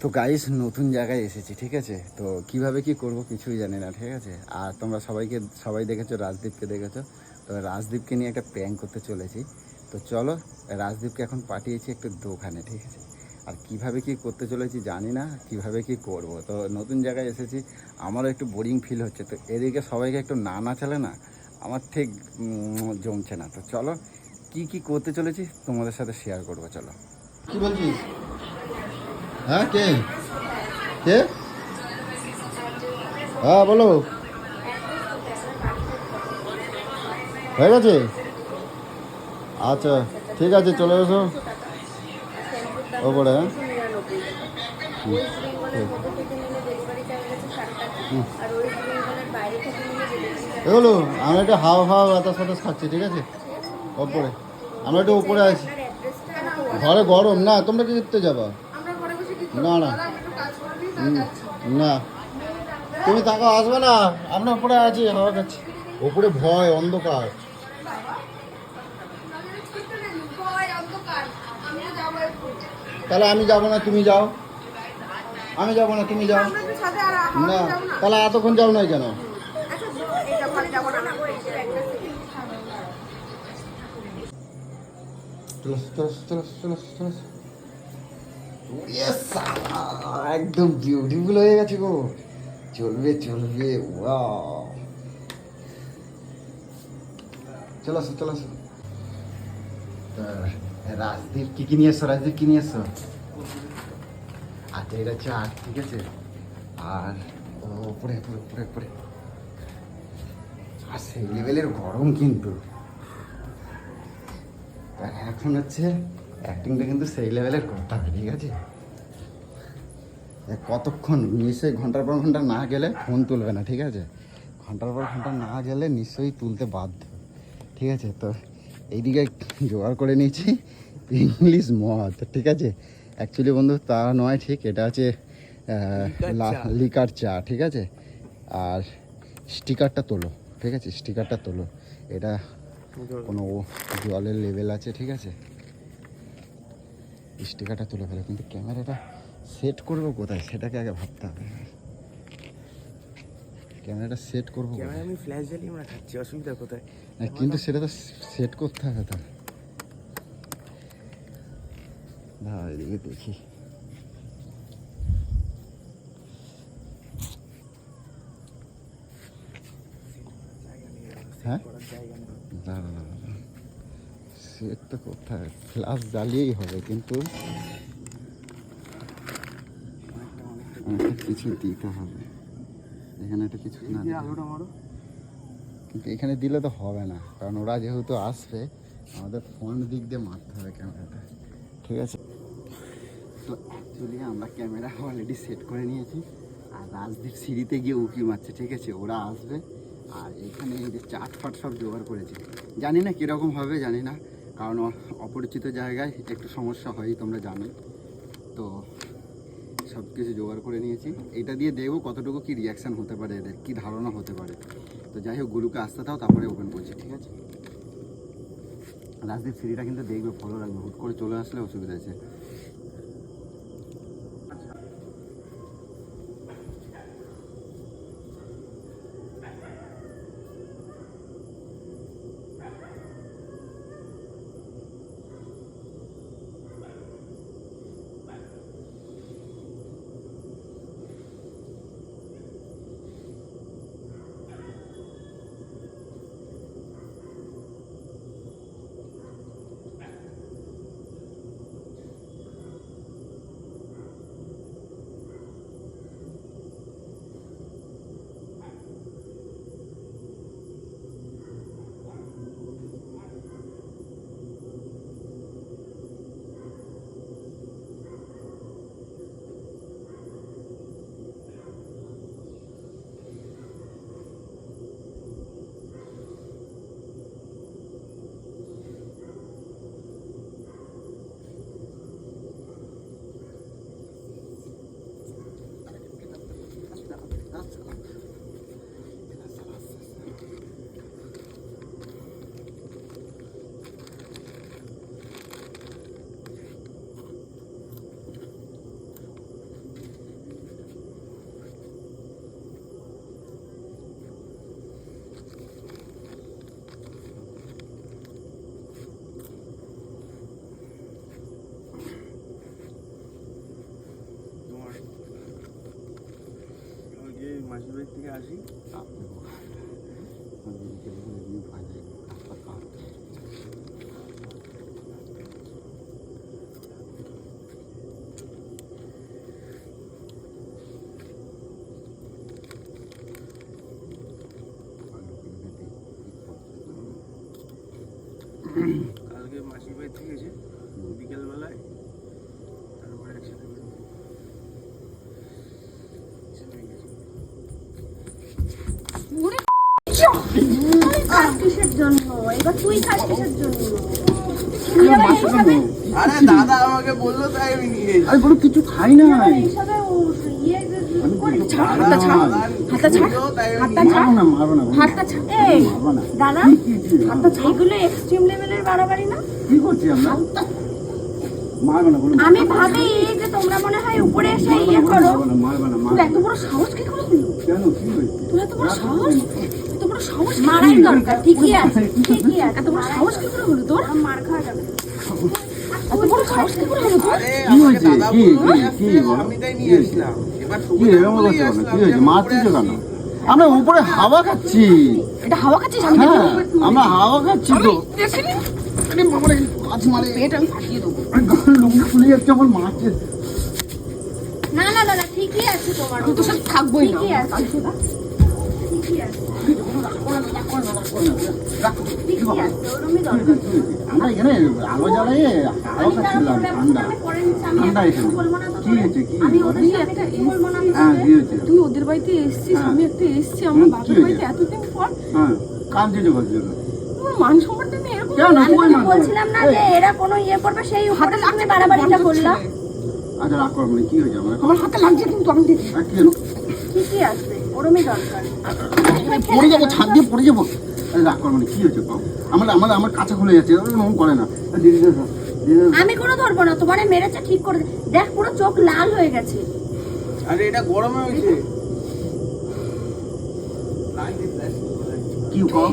তো গাইস নতুন জায়গায় এসেছি, ঠিক আছে? তো কীভাবে কি করব কিছুই জানি না, ঠিক আছে? আর তোমরা সবাইকে, সবাই দেখেছ, রাজদীপকে দেখেছ? তো রাজদীপকে নিয়ে একটা প্র্যাঙ্ক করতে চলেছি। তো চলো, রাজদীপকে এখন পাঠিয়েছি একটু দোকানে, ঠিক আছে? আর কীভাবে কি করতে চলেছি জানি না, কীভাবে কি করব? তো নতুন জায়গায় এসেছি, আমারও একটু বোরিং ফিল হচ্ছে। তো এদিকে সবাইকে একটু না নাচালে না, আমার ঠিক জমছে না। তো চলো, কি কি করতে চলেছি তোমাদের সাথে শেয়ার করব, চলো। কি বলছিস? হ্যাঁ কে? কে? হ্যাঁ বলো। হয়ে গেছে? আচ্ছা ঠিক আছে, চলে এসো। ওপরে হ্যাঁ। এগুলো আমি একটু হাওয়া হাওয়া বাতাস ফাতাস খাচ্ছি, ঠিক আছে? ওপরে আমরা একটু উপরে আছি। ঘরে গরম না, তোমরা কি করতে যাবা? না না। না। তুমি তাকে আসবে না। আমরা উপরে আছি হাওয়া খাচ্ছি। উপরে ভয় অন্ধকার। তাহলে আমি যাব না তুমি যাও। আমি যাব না তুমি যাও। না তাহলে এতক্ষণ যাও নাই কেন? চলো চলো চলো চলো চলো। একদম বিউটিফুল হয়ে গেছে গো। চলবে চলবে ওয়াও চলো আসো চলো আসো। রাজদীপ কি কি নিয়ে এসছো রাজদীপ কি নিয়ে এসছো আচ্ছা এটা চাট ঠিক আছে? আর ও, উপরে উপরে উপরে উপরে। আর সেই লেভেলের গরম কিন্তু। এখন হচ্ছে অ্যাক্টিংটা কিন্তু সেই লেভেলের করতে হবে ঠিক আছে? কতক্ষণ? নিশ্চয়ই ঘণ্টার পর ঘণ্টা না গেলে ফোন তুলবে না ঠিক আছে? ঘণ্টার পর ঘণ্টা না গেলে নিশ্চয়ই তুলতে বাধ্য। ঠিক আছে? তো এইদিকে জোগাড় করে নিয়েছি। ইংলিশ মদ ঠিক আছে? অ্যাকচুয়ালি বন্ধু তা নয় ঠিক? এটা আছে লিকার চা। ঠিক আছে? আর স্টিকারটা তোলো ঠিক আছে? স্টিকারটা তোলো। এটা কোনো জলের লেভেল আছে ঠিক আছে? স্টিকারটা তুলে ফেলো কিন্তু ক্যামেরাটা সেট করব কোথায়? সেটাকে আগে ভাবতে হবে। ক্যামেরাটা সেট করব? ক্যামেরা আমি ফ্ল্যাশ জ্বালিয়ে আমরা খাচ্ছি অসুবিধা কোথায়? না, কিন্তু সেটা তো সেট করতে হবে তো। দাঁড়া এদিকে দেখি। হ্যাঁ? দাঁড়া দাঁড়া সেট তো কোথায় ফ্লাশ জ্বালিয়েই হবে কিন্তু কিছু দিতে হবে। এখানে একটা কিছু না কিন্তু এখানে দিলে তো হবে না কারণ ওরা যেহেতু আসবে আমাদের ফোন দিক দিয়ে মারতে হবে ক্যামেরাটা। ঠিক আছে? তো অ্যাকচুয়ালি আমরা ক্যামেরা অলরেডি সেট করে নিয়েছি আর রাজদীপ সিঁড়িতে গিয়ে উকি মারছে ঠিক আছে? ওরা আসবে আর এখানে এই যে চাট ফাট সব জোগাড় করেছে। জানি না কীরকম হবে জানি না কারণ অপরিচিত জায়গায় একটু সমস্যা হয় তোমরা জানো তো সব কিছু জোগাড় করে নিয়েছি। এটা দিয়ে দেখব কতটুকু কি রিয়াকশান হতে পারে এদের, কি ধারণা হতে পারে। তো যাই হোক, গুরুকে আসতে দাও, তারপরে ওপেন করছি, ঠিক আছে? রাজদীপ সিঁড়িটা কিন্তু দেখবে ফলো রাখবে, হুট করে চলে আসলে অসুবিধা আছে। মাসির বাড়ি থেকে আসি কালকে মাসির বাড়ি থেকে এসে বিকেলবেলায় তারপরে একসাথে বেরোবো। একসাথে গেছি। খাস আমি কিছু খাই না ইয়ে আমি ভাবি যে তোমরা মনে হয় উপরে এসে ইয়ে করো এত বড় সাহস কি করে হলো কেন কি এত বড় সাহস মারাই দরকার ঠিকই আছে ঠিকই আছে। এত সাহস কি করে হলো তোর? মার খাওয়া যাবে এত বড় সাহস কি করে হলো তোর? কি হয়েছে? কি? কি? আসতে, কি বলো? আমি তাই নিয়ে আসলাম। এবার কি এরকম বলেই করছ কি হয়েছে? মারছিস কেন? আমরা উপরে হাওয়া খাচ্ছি। এটা হাওয়া খাচ্ছিস? আমি হ্যাঁ আমরা হাওয়া খাচ্ছি তো। দেখিনি আরে বাবারে মাছ মারে। পেট আমি ফাটিয়ে দেবো। লুঙ্গি খুলে যাচ্ছে আমার মাছের না না না না ঠিকই আছে তোমার তো সাথে থাকবোই না। ঠিকই আছে। আমরা তো কি কি? হ্যাঁ কি তুই ওদের বাড়িতে এসেছিস হ্যাঁ। আমি একটা এসেছি আমার বাপের বাড়িতে এতদিন পর হ্যাঁ তোকে মারবো? বলছিলাম না যে এরা কোনো ইয়ে করবে সেই উপরে তুমি বাড়াবাড়িটা করলা আচ্ছা রাগ করো কি হয়েছে আমার আমার হাতে লাগছে কিন্তু আমি দেখি আর কি হলো? ওরমই দরকার। পড়ে যাব ছাদ দিয়ে পড়ে যাব। রাগ করো মানে কি হয়েছে কম আমার আমার আমার কাছে খুলে যাচ্ছে মন করে না। আমি কোনো ধরবো না তোমারে মেরেছে ঠিক করে দেখ পুরো চোখ লাল হয়ে গেছে। আরে এটা গরমে হয়েছে। কি কম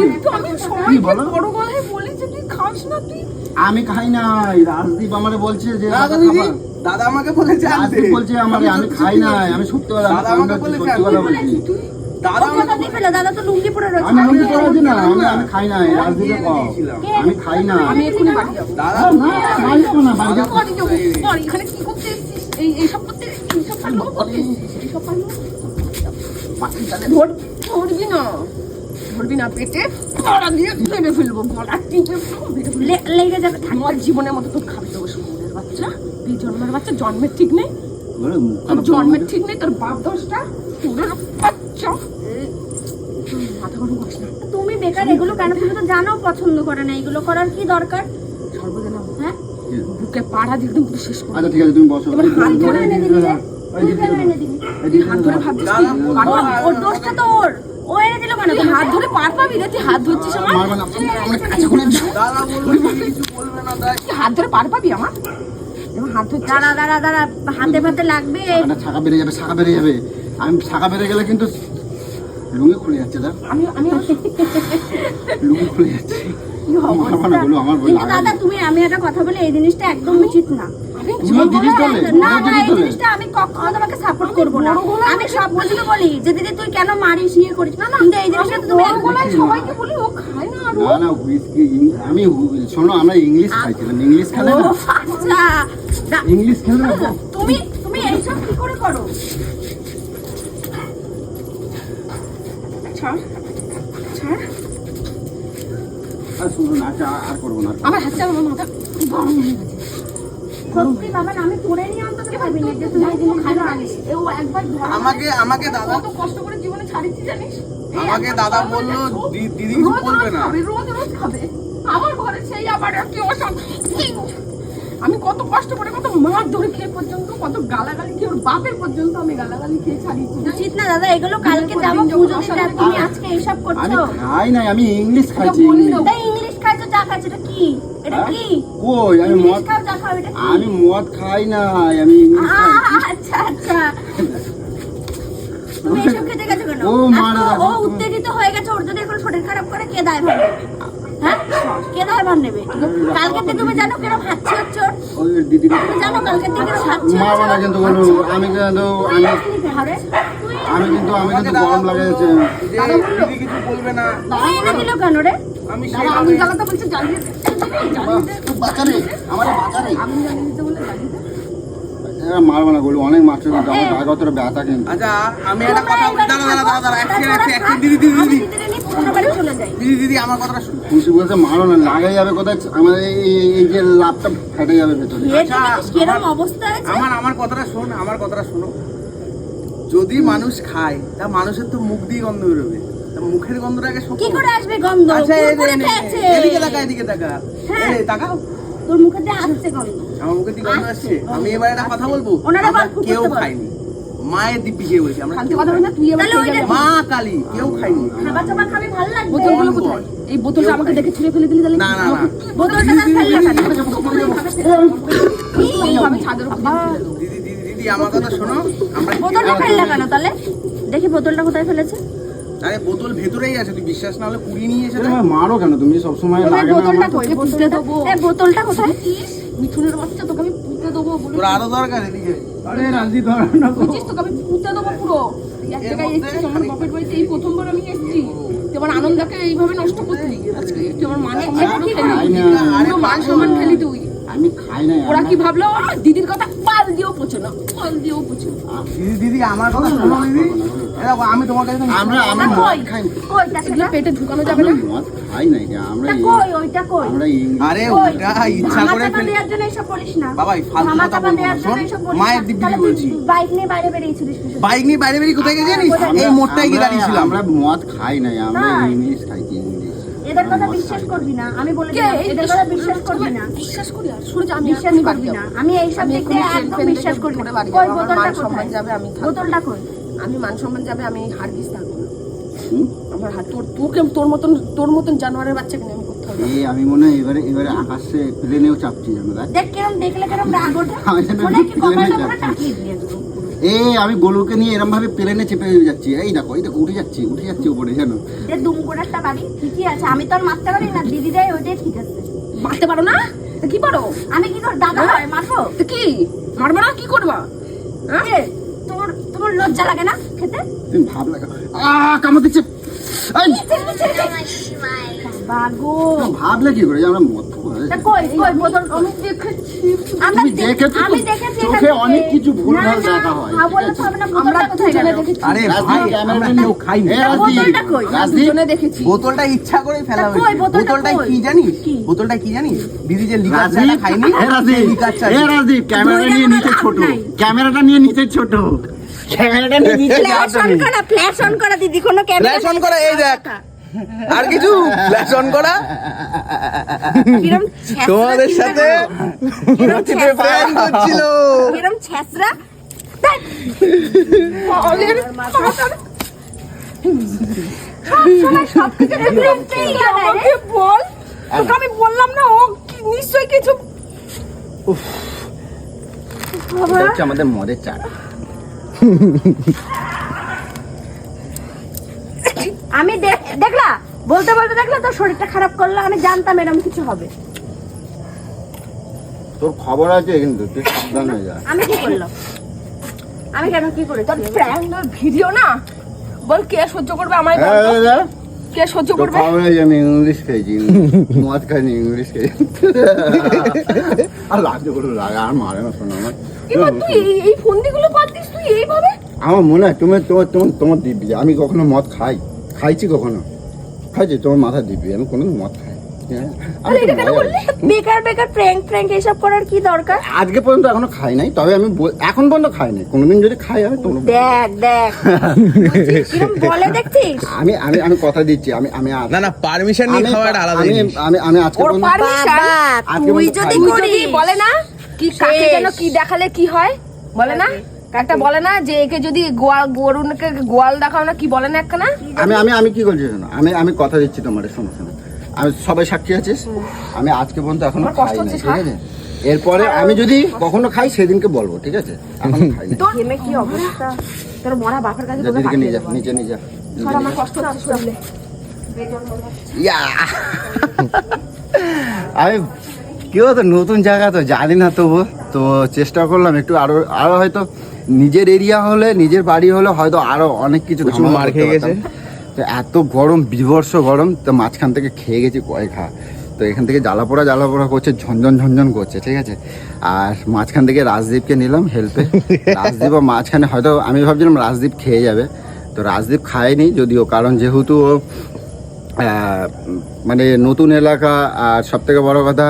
কিন্তু আমি সবাইকে বলো? বড় গলায় বলি যে তুই খাস না তুই। আমি খাই নাই রাজদীপ আমার বলছে যে দাদা আমাকে বলেছে আনতে বলছে আমারে আমি খাই নাই আমি সত্যি কথা দাদা আমাকে বলেছে, কথা বলছি। দাদা আমাকে তো লুঙ্গি পরে রয়েছে। আমি লুঙ্গি পরে আছি না আমি আমি খাই নাই রাজদীপে কম। আমি খাই না। আমি এক্ষুনি বাড়ি যাব। দাদা না বাড়ি যাব না বাড়ি যাব বাড়ি এখানে কি করতে এসেছিস? এই এইসব করতে এইসব পারল করতে এসেছিস? এইসব পারল ধর ধরবি না। ধরবি না পেটে। গলা দিয়ে মেরে ফেলব গলা টিপে মেরে লেগে যাবে আমার জীবনের মতো তোর খাবে দেবো সুন্দরের বাচ্চা এই জন্মের বাচ্চা জন্মের ঠিক নেই? তোর জন্মের ঠিক নেই তোর বাপ দোষটা তোর বাচ্চা। মাথা গরম করিস না। তুমি বেকার এগুলো কেন? তুমি তো জানো পছন্দ করে না এগুলো করার কি দরকার? সর্বজনা হ্যাঁ? বুকে পাড়া দিয়ে একদম শেষ করে আচ্ছা ঠিক আছে তুমি বসো। এবার হাত ধরে এনে দিবি তুই কেন এনে দিবি? হাত ধরে ভাবছিস পার ওর- পাবি? দোষটা তো ওর। ও এনে দিল কেন? তুই হাত ধরে পার পাবি রে তুই হাত ধরছিস আমার? তাই তুই হাত ধরে পার পাবি আমার? হাত দাঁড়া দাঁড়া দাঁড়া হাতে ফাতে লাগবে। শাখাটা শাখা বেড়ে যাবে বেড়ে যাবে। আমি বেড়ে গেলে কিন্তু লুঙ্গি খুলে যাচ্ছে আমি আমি লুঙ্গি খুলে যাচ্ছে। দাদা তুমি আমি একটা কথা বলি এই জিনিসটা একদম উচিত না। তুমিও দিদির দলে না না এই জিনিসটা আমি কখনো তোমাকে সাপোর্ট করব না। আমি সব বলি যে দিদি তুই কেন মারিস ইয়ে করিস? না না এই জিনিসটা তুমি সবাইকে বলি ও খায় না না না হুইস্কি আমি শোনো আমরা ইংলিশ খাইছিলাম ইংলিশ খেলে আচ্ছা। ইংলিশ খেলে না তুমি তুমি এইসব কি করে করো? ছাড় ছাড়। আর শুনো না আচ্ছা আর করব না। আর করব না। আমার হাতটা আমার মাথা গরম হয়ে গেছে। সত্যি বাবা আমি করে নিয়ে অন্তত ভাবিনি যে তুমি এই জিনিস খাবে ও একবার আমাকে আমাকে দাদা কত কষ্ট করে জীবনে ছাড়িয়েছি জানিস? আমাকে দাদা বলল দিদি কিছু রোজ বলবে রোজ না। খাবে, রোজ রোজ খাবে। আমার ঘরে সেই আবার কি অশান্তি আমি কত কষ্ট করে কত মার ধরে খেয়ে পর্যন্ত কত গালাগালি খেয়ে ওর বাপের পর্যন্ত আমি গালাগালি খেয়ে ছাড়িয়েছি উচিত না দাদা এগুলো কালকে যাব পুজো দিতে আর তুমি আজকে এইসব আমি করছ? খাই নাই আমি ইংলিশ খাইছি ইংলিশ। খাইছো যা খাইছো এটা কি? এটা হ্যাঁ? কি? কই আমি মদ খাও যা খাও এটা আমি মদ খাই নাই আমি ইংলিশ খাই। আচ্ছা আচ্ছা। তুমি এসব খেতে গেছো কেন? ও উত্তেজিত হয়ে গেছে ওর যদি এখন শরীর খারাপ করে কে দায় হ্যাঁ? কে নেবে? কালকে থেকে তুমি জানো কেরম হাঁচি হচ্ছে ওর? তুমি জানো কালকে থেকে কেরম কিন্তু কোনো আমি কিন্তু আমি আমি কিন্তু আমি কিন্তু গরম লাগাইছে। যে দিদি কিছু বলবে না। তুমি এনে দিল কেন রে? আমি দাদা আমি বলছে। বাঁচারে আমার বাঁচারে আমি জ্বালিয়ে দিতে বলে। এরা মারবো না বলি অনেক মারছে কিন্তু আমার গায়ে কতটা ব্যথা কিন্তু। আচ্ছা আমি একটা কথা বলি। দাঁড়া দাঁড়া দাঁড়া দাঁড়া এক সেকেন্ড দিদি দিদি দিদি। দিদি দিদি আমার কথাটা খুশি বলছে মারো না লাগাই যাবে কোথায়? আমার এই যে লাভটা ফেটে যাবে ভেতরে। আছে? আমার আমার কথাটা শোন আমার কথাটা শোনো। যদি মানুষ খায় তা মানুষের তো মুখ দিয়ে গন্ধ বেরোবে। তা মুখের গন্ধটাকে কি করে। আসবে গন্ধ? আচ্ছা। এদিকে তাকা এদিকে তাকা হ্যাঁ। তাকাও। তোর মুখে আসছে গন্ধ। আমার মুখে আসছে? আমি এবার একটা কথা বলব? আমরা কেউ খাইনি। মায়ের দিব্যি খেয়ে বলছি। আমরা। মা কালী কেউ খাইনি। খাবার চাবার খাবি ভালো লাগবে। বোতলগুলো কোথায়? এই বোতলটা আমাকে দেখে ছুঁড়ে ফেলে দিলি তাহলে? না না না। বোতলটা না ফেললে আমি ছাদের উপর দিয়ে ফেলে দেবো। দিদি দিদি দিদি আমার কথা শোনো আমরা বোতলটা ফেললে কেন তাহলে? দেখি বোতলটা কোথায় ফেলেছে। আরে বোতল ভেতরেই আছে তুই বিশ্বাস না হলে কুড়ি নিয়ে এসে মারো কেন? তুমি সবসময় লাগে না বোতলটা এ বোতলটা কোথায়? মিঠুনের বাচ্চা তোকে আমি পুঁতে দেবো বলে তোর আরও দরকার এদিকে। আরে রাজি ধর না তোকে আমি পুঁতে দেবো পুরো। এক জায়গায় মধ্যে এসেছিস আমার বাপের বাড়িতে এই প্রথমবার আমি এসেছি। তোমার আনন্দকে এইভাবে নষ্ট করছি আজকে তোমার মান মান সম্মান খেলি তুই। আমি খাই না ওরা কি ভাবলো? দিদির কথা পাল দিয়েও পোছে না পাল দিয়েও পোছে। না। দিদি দিদি আমার কথা শোনো দিদি। আমি তোমার কাছে আমরা আমরা মদ খাই কই? পেটে ঢুকানো যাবে না? মদ খাই না এটা আমরা কই ওইটা কই? আমরা আরে ওটা ইচ্ছা করে ফেলে দেওয়ার জন্য এসব বলিস না। বাবা, ফালতু কথা বলিস মায়ের বলছি। বাইক নিয়ে বাইরে বেরিয়েছিলিস বাইক নিয়ে বাইরে বেরিয়ে কোথায় গেছিস জানিস? এই মোড়টাই গিয়ে আমরা- দাঁড়িয়েছিলাম। আমরা মদ খাই না আমরা? ইংলিশ ইংলিশ এদের কথা বিশ্বাস করবি না আমি বলে দিলাম এদের কথা বিশ্বাস করবি না। বিশ্বাস করি আর সরে যা আমি বিশ্বাস করবি না। আমি এইসব আমি দিক দিয়ে একদম বিশ্বাস করি না। কই বোতলটা কোথায়? যাবে, আমি বোতলটা কই? আমি মান সম্মান যাবে আমি হারগিস থাকব না। আমার হাত তোর তোকে তোর মতন তোর মতন জানোয়ারের বাচ্চাকে নিয়ে আমি করতে হবে এই আমি মনে হয় এবারে এবারে আকাশে প্লেনেও চাপছি জানো দেখ। দেখ কিরম দেখলে কিরম রাগ ওঠে। আমি মনে হয় কি কপালটা পুরো। টাকিয়ে দিয়ে আমি গলুকে নিয়ে এরম ভাবে প্লেনে চেপে যাচ্ছি। এই দেখো এই দেখো উঠে যাচ্ছি উঠে যাচ্ছি উপরে জানো? যে দুম করে একটা বাড়ি ঠিকই আছে আমি তো আর মারতে পারি না দিদি দেয় ওইটাই ঠিক আছে। মারতে পারো না? তা কি পারো আমি কি করে দাদা হয় মারবো? তা কি? মারবে না? কি করবা? হ্যাঁ? তোর তোমার লজ্জা লাগে না খেতে? তুমি ভাব লাগা আহ কামড় দিচ্ছে। ভাবলে কি করে আমরা মদ কই কই বোতল আমি দেখেছি। আমরা তুমি দে- দেখেছ তো? আমি দেখেছি চোখে অনেক কিছু ভুলভাল না, না, দেখা হয়। বললে হবে না, বোতলটা আমরা কোথায় দুজনে দেখেছি। আরে ভাই আমরা কেউ খাইনি। এ, বোতলটা কই? দুজনে দেখেছি। বোতলটা ইচ্ছা করে ফেলা হয়েছে। বোতলটা বোতলটা কি জানিস বোতলটা কি জানিস দিদি যে লিকার খাইনি ক্যামেরাটা নিয়ে নিচে ছোট। ক্যামেরাটা নিয়ে নিচে ছোট। ক্যামেরাটা নিয়ে নিচে ফ্ল্যাশ অন করা ফ্ল্যাশ অন করা দিদি কোনো ক্যামেরা ফ্ল্যাশ অন করা এই দেখ। আর কিছু? ফ্ল্যাশ অন করা? তোমাদের সাথে করছিল। বল। তোকে আমি বললাম না ও কি নিশ্চয়ই কিছু এটা হচ্ছে আমাদের মদের চা আমি দেখ- দেখলা? বলতে বলতে দেখলা তোর শরীরটা খারাপ করল আমি জানতাম এরকম কিছু হবে। তোর খবর আছে কিন্তু তুই সাবধান হয়ে যা। আমি কি করলাম? আমি কেন কি করে? তোর প্র্যাঙ্ক ভিডিও না? বল কে সহ্য করবে তো? এই, এই, এই, কে সহ্য করবে? আমি ইংলিশ খেয়েছি। মদ খাইনি ইংলিশ খেয়েছি। আর লাগছে বলো লাগে আর মারে না শোনো আমার এবার তুই এই- ফন্দিগুলো দিস তুই এইভাবে? আমার মনে হয় তুমি তোমার তোমার তোমার দিব্যি। আমি কখনো মদ খাই খাইছি কখনো? খাইছি তোমার মাথা দিব্যি আমি কোনো মদ খাই বেকার বেকার প্র্যাঙ্ক প্র্যাঙ্ক এসব করার কি দরকার? আজকে পর্যন্ত এখনও খাই নাই তবে আমি এখন পর্যন্ত খাই নাই। কোনোদিন যদি খাই আমি দেখ দেখ। বলে দেখছিস? আমি আমি আমি কথা দিচ্ছি আমি আমি না না পারমিশন নিয়ে খাওয়াটা আলাদা আমি আমি আজকে পারমিশন তুই যদি বলে না কি কাকে যেন কি দেখালে কি হয়? বলে না? একটা বলে না যে একে যদি গোয়াল গরুনকে গোয়াল দেখাও না কি বলে না একটা না আমি আমি আমি কি বলছি শোনো? আমি আমি কথা দিচ্ছি তোমার শোনো শোনো। আমি সবাই সাক্ষী আছিস? আমি আজকে পর্যন্ত এখনও খাই হচ্ছে, ঠিক আছে? এরপরে আমি যদি কখনো খাই সেদিনকে বলব ঠিক আছে? এখন খাই না কি অবস্থা? তোর মরা বাপের কাছে তোকে দিদিকে নিয়ে যা নিচে নিয়ে যা। আমার কষ্ট হচ্ছে শুনলে। ইয়া! আমি কি বলতো নতুন জায়গা তো জানি না তবু। তো চেষ্টা করলাম একটু আরও আরও হয়তো নিজের এরিয়া হলে নিজের বাড়ি হলে হয়তো আরও অনেক কিছু মার খেয়ে গেছে। তো এত গরম বিভর্ষ গরম তো মাঝখান থেকে খেয়ে গেছি কয় খা তো এখান থেকে জ্বালা পোড়া জ্বালা পোড়া করছে ঝনঝন ঝনঝন করছে ঠিক আছে? আর মাঝখান থেকে রাজদীপকে নিলাম হেল্পে রাজদীপও মাঝখানে হয়তো আমি ভাবছিলাম রাজদীপ খেয়ে যাবে। তো রাজদীপ খায়নি যদিও কারণ যেহেতু ও মানে নতুন এলাকা আর সব থেকে বড় কথা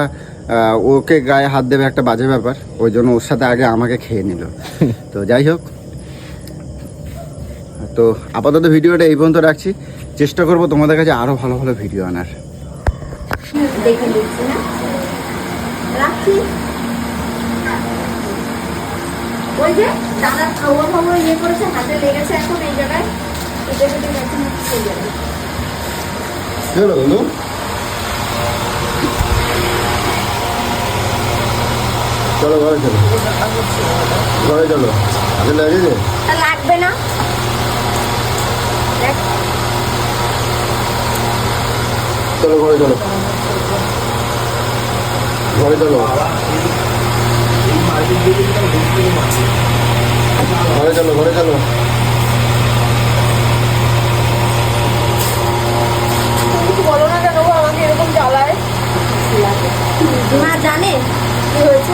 ওকে গায়ে হাত দেবে একটা বাজে ব্যাপার ওই জন্য ওর সাথে আগে আমাকে খেয়ে নিল। তো যাই হোক তো আপাতত ভিডিওটা এই পর্যন্ত রাখছি। চেষ্টা করব তোমাদের কাছে আরও ভালো ভালো ভিডিও আনার। দেখে নিচ্ছি না রাখছি। ওই যে দাদা খাওয়া খাওয়া ইয়ে করেছে হাতে লেগেছে এখন এই জায়গায়। চলো ঘরে চলো। ঘরে চলো। হাতে লেগেছে লাগবে না। চলো ঘরে চলো। ঘরে চলো। ঘরে চলো ঘরে চলো। কিছু বলো না কেন আমাকে এরকম জ্বালায়। মা জানে। কি হয়েছে?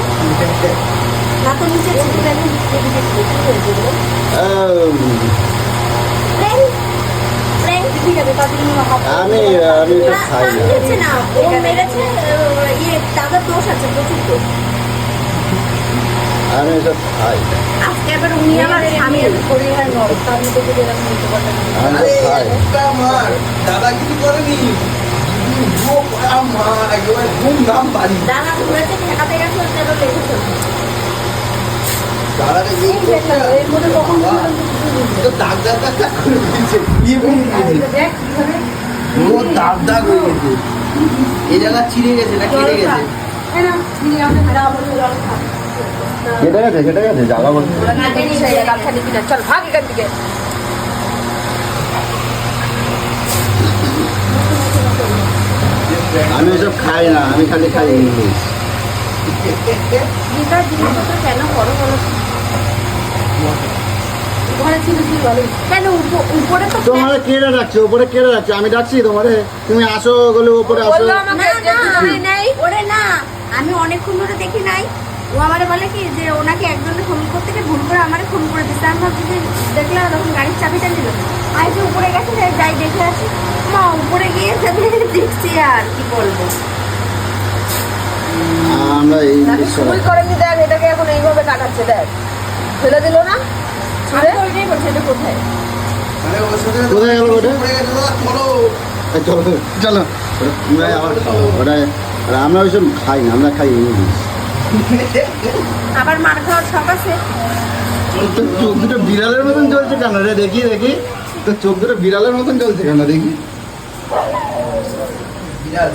না তো নিচে? আম, আমি না, খাই না ও মেরেছে ইয়ে দাদার দোষ আছে প্রচুর দোষ। আমি এটা খাই। আজকে এবার উনি আমার স্বামী হয় নরম তার যদি এরকম হতে পারে আমি খাই। আমার দাদা কিছু করেনি? দাগ দাগ হয়ে গেছে এই জায়গা গেছে না কেটে গেছে। কেটে গেছে কেটে গেছে জ্বালা বলছে। চল, ভাগ এখান থেকে। আমি এসব খাই না আমি খালি খাই ইংলিশ। কেন করো বলো তোমারে কেড়ে রাখছে উপরে কেড়ে রাখছে আমি ডাকছি তোমারে তুমি আসো বলে উপরে আসো। না আমি অনেকক্ষণ ধরে দেখি নাই। ও আমারে বলে কি যে ওনাকে একজনে ফোন করতে গিয়ে ভুল করে আমারে ফোন করে দিচ্ছে আমি ভাবছি যে দেখলাম তখন গাড়ির চাবিটা নিল আমি যে উপরে গেছে যাই দেখে আসি মা উপরে গিয়ে দেখছি আর কি বলব। আমরা এই করেনি দেখ এটাকে এখন এইভাবে কাটাচ্ছে দেখ। ফেলে দিল না? আমি তো ওইটাই বলছি এটা কোথায়? মানে গেল ওটা? চলো। চলো। আমরা ওইসব খাই না আমরা খাই ইংলিশ আবার মার খাওয়ার শখ আছে? তোর চোখ দুটো বিড়ালের মতন চলছে কেন রে? দেখি দেখি। তোর চোখ দুটো বিড়ালের মতন চলছে কেন? দেখি। বিরাট